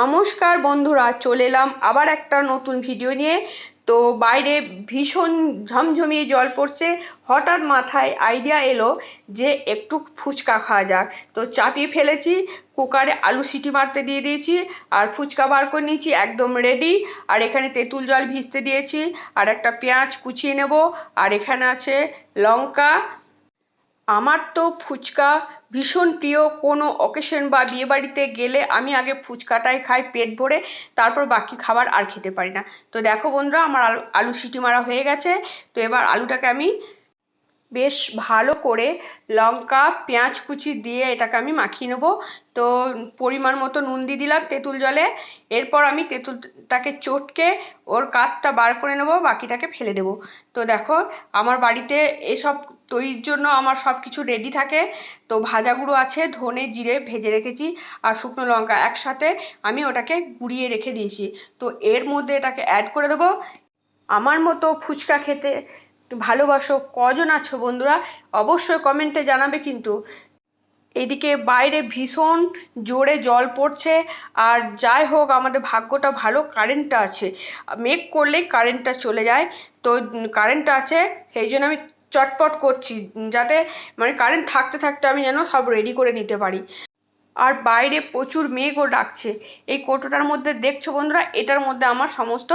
নমস্কার বন্ধুরা, চলে এলাম আবার একটা নতুন ভিডিও নিয়ে। তো বাইরে ভীষণ ঝমঝমিয়ে জল পড়ছে, হঠাৎ মাথায় আইডিয়া এলো যে একটু ফুচকা খাওয়া যাক। তো চাপিয়ে ফেলেছি, কুকারে আলু সিটি মারতে দিয়ে দিয়েছি, আর ফুচকা বার করে নিয়েছি, একদম রেডি আর এখানে তেঁতুল জল ভিজতে দিয়েছি, আর একটা পেঁয়াজ কুচিয়ে নেব, আর এখানে আছে লঙ্কা। আমার তো ফুচকা ভীষণ প্রিয় কোনো অকেশন বা বিয়েবাড়িতে গেলে আমি আগে ফুচকাটাই খাই, পেট ভরে, তারপর বাকি খাবার আর খেতে পারি না। তো দেখো বন্ধুরা, আমার আলু আলু সিটি মারা হয়ে গেছে। তো এবার আলুটাকে আমি বেশ ভালো করে লঙ্কা, পেঁয়াজ কুচি দিয়ে এটাকে আমি মাখিয়ে নেব। তো পরিমাণ মতো নুন দিয়ে দিলাম তেঁতুল জলে। এরপর আমি তেঁতুলটাকে চটকে ওর কাঠটা বার করে নেব, বাকিটাকে ফেলে দেবো। তো দেখো, আমার বাড়িতে এসব তৈরির জন্য আমার সব কিছু রেডি থাকে। তো ভাজা গুঁড়ো আছে, ধনে জিরে ভেজে রেখেছি আর শুকনো লঙ্কা একসাথে আমি ওটাকে গুঁড়িয়ে রেখে দিয়েছি। তো এর মধ্যে এটাকে অ্যাড করে দেবো। আমার মতো ফুচকা খেতে ভালোবাসো কজন আছো বন্ধুরা, অবশ্যই কমেন্টে জানাবে কিন্তু। এদিকে বাইরে ভীষণ জোরে জল পড়ছে আর যাই হোক, আমাদের ভাগ্যটা ভালো কারেন্টটা আছে। মেঘ করলেই কারেন্টটা চলে যায়। তো কারেন্টটা আছে, সেই জন্য আমি চটপট করছি, যাতে মানে কারেন্ট থাকতে থাকতে আমি যেন সব রেডি করে নিতে পারি। আর বাইরে প্রচুর মেঘও ডাকছে। এই কৌটোটার মধ্যে দেখছ বন্ধুরা, এটার মধ্যে আমার সমস্ত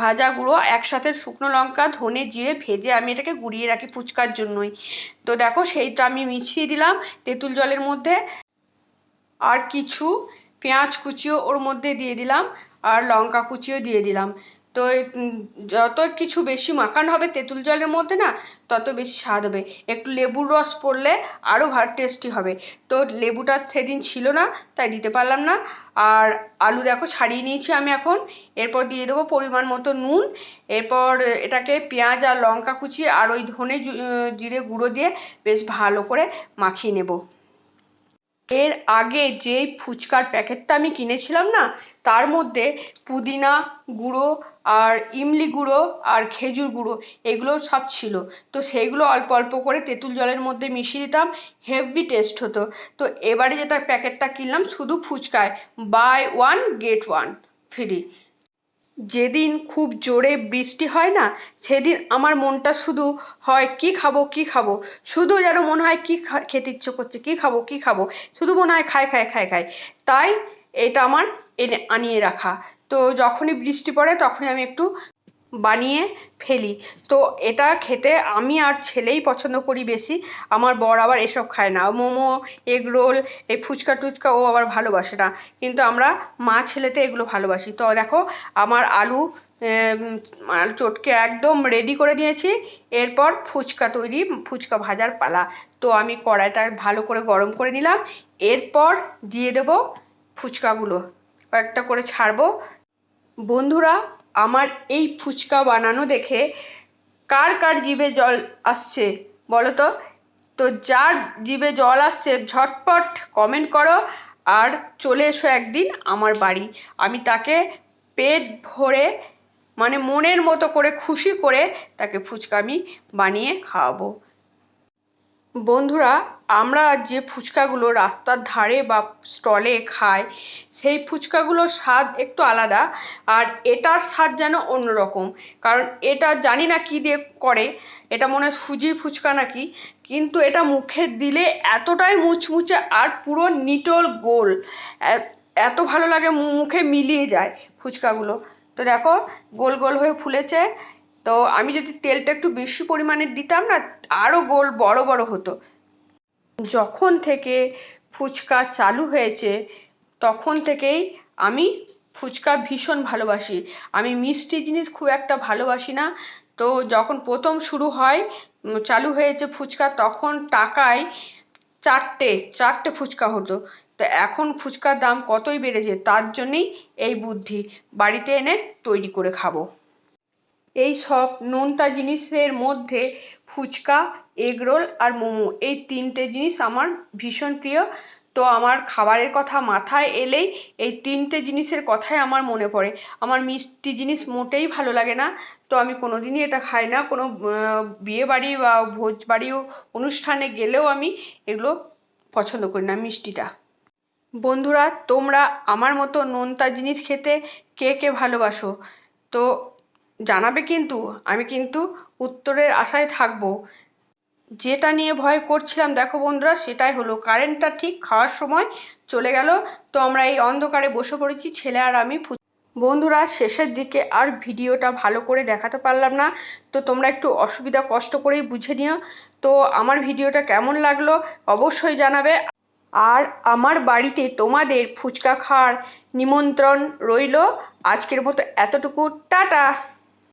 ভাজা গুঁড়ো, একসাথে শুকনো লঙ্কা, ধনে জিরে ভেজে আমি এটাকে গুঁড়িয়ে রাখি ফুচকার জন্যই। তো দেখো, সেইটা আমি মিশিয়ে দিলাম তেঁতুল জলের মধ্যে। আর কিছু পেঁয়াজ কুচিও ওর মধ্যে দিয়ে দিলাম, আর লঙ্কা কুচিও দিয়ে দিলাম। তো যত কিছু বেশি মাখানো হবে তেঁতুল জলের মধ্যে না, তত বেশি স্বাদ হবে। একটু লেবুর রস পড়লে আরও ভালো টেস্টি হবে। তো লেবুটা সেদিন ছিল না, তাই দিতে পারলাম না। আর আলু দেখো ছাড়িয়ে নিয়েছি আমি এখন। এরপর দিয়ে দেবো পরিমাণ মতো নুন। এরপর এটাকে পেঁয়াজ আর লঙ্কা কুচি আর ওই ধনে জিরে গুঁড়ো দিয়ে বেশ ভালো করে মাখিয়ে নেব। এর আগে যেই ফুচকার প্যাকেটটা আমি কিনেছিলাম না, তার মধ্যে পুদিনা গুঁড়ো আর ইমলি গুঁড়ো আর খেজুর গুঁড়ো, এগুলো সব ছিল। তো সেইগুলো অল্প অল্প করে তেঁতুল জলের মধ্যে মিশিয়ে দিতাম, হেভি টেস্ট হতো। তো এবারে যেটা প্যাকেটটা কিনলাম, শুধু ফুচকায়, buy one, get one, free. যেদিন খুব জোরে বৃষ্টি হয় না, সেদিন আমার মনটা শুধু হয়, কি খাব কি খাব? শুধু যেন মনে হয়, কি খেতে ইচ্ছে করছে, কি খাব কি খাব? শুধু মনে হয়, খাই খাই খাই খাই। তাই এটা আমার এনে আনিয়ে রাখা। তো যখনই বৃষ্টি পড়ে, তখনই আমি একটু বানিয়ে ফেলি। তো এটা খেতে আমি আর ছেলেই পছন্দ করি বেশি। আমার বর আবার এসব খায় না। মোমো, এগ রোল, এই ফুচকা টুচকা ও আবার ভালোবাসে না। কিন্তু আমরা মা ছেলেতে এগুলো ভালোবাসি। তো দেখো, আমার আলু চটকে একদম রেডি করে দিয়েছি এরপর ফুচকা তৈরি, ফুচকা ভাজার পালা। তো আমি কড়াইটা ভালো করে গরম করে নিলাম। এরপর দিয়ে দেব ফুচকাগুলো। কয়েকটা করে ছাড়বো। বন্ধুরা আমার এই ফুচকা বানানো দেখে কার কার জিভে জল আসছে বলো তো তো যার জিভে জল আসছে, ঝটপট কমেন্ট করো আর চলে এসো একদিন আমার বাড়ি। আমি তাকে পেট ভরে মানে মনের মতো করে খুশি করে তাকে ফুচকা আমি বানিয়ে খাওয়াবো। বন্ধুরা, আমরা যে ফুচকাগুলো রাস্তার ধারে বা স্টলে খাই, সেই ফুচকাগুলোর স্বাদ একটু আলাদা আর এটার স্বাদ যেন অন্যরকম। কারণ এটা জানি না কী দিয়ে করে, এটা মনে হয় সুজির ফুচকা নাকি, কিন্তু এটা মুখে দিলে এতটাই মুচমুচে আর পুরো নিটোল গোল। এত ভালো লাগে মুখে মিলিয়ে যায় ফুচকাগুলো। তো দেখো, গোল গোল হয়ে ফুলেছে তো আমি যদি তেলটা একটু বেশি পরিমাণে দিতাম না আরও গোল বড় বড় হতো। যখন থেকে ফুচকা চালু হয়েছে, তখন থেকেই আমি ফুচকা ভীষণ ভালোবাসি। আমি মিষ্টি জিনিস খুব একটা ভালোবাসি না। তো যখন প্রথম শুরু হয় চালু হয়েছে ফুচকা, তখন টাকায় চারটে চারটে ফুচকা হতো। তো এখন ফুচকার দাম কতই বেড়েছে, তার জন্যেই এই বুদ্ধি। বাড়িতে এনে তৈরি করে খাব। এই সব নোনতা জিনিসের মধ্যে ফুচকা, এগরোল আর মোমো। এই তিনটে জিনিস আমার ভীষণ প্রিয়। তো আমার খাবারের কথা মাথায় এলেই এই তিনটে জিনিসের কথাই আমার মনে পড়ে। আমার মিষ্টি জিনিস মোটেই ভালো লাগে না। তো আমি কোনো দিনই এটা খাই না। কোনো বিয়ে বাড়ি বা ভোজ বাড়ি অনুষ্ঠানে গেলেও আমি এগুলো পছন্দ করি না, মিষ্টিটা। বন্ধুরা, তোমরা আমার মতো নোনতা জিনিস খেতে কে কে ভালোবাসো? তো জানাবে কিন্তু, আমি কিন্তু উত্তরের আশায় থাকব। যেটা নিয়ে ভয় করছিলাম, দেখো বন্ধুরা, সেটাই হলো, কারেন্টটা ঠিক খাওয়ার সময় চলে গেল, তো আমরা এই অন্ধকারে বসে পড়েছি, ছেলে আর আমি বন্ধুরা, শেষের দিকে আর ভিডিওটা ভালো করে দেখাতে পারলাম না, তো তোমরা একটু অসুবিধা, কষ্ট করেই বুঝে নিও। তো আমার ভিডিওটা কেমন লাগল, অবশ্যই জানাবে। আর আমার বাড়িতে তোমাদের ফুচকা খাওয়ার নিমন্ত্রণ রইল। আজকের মতো এতটুকু, টাটা!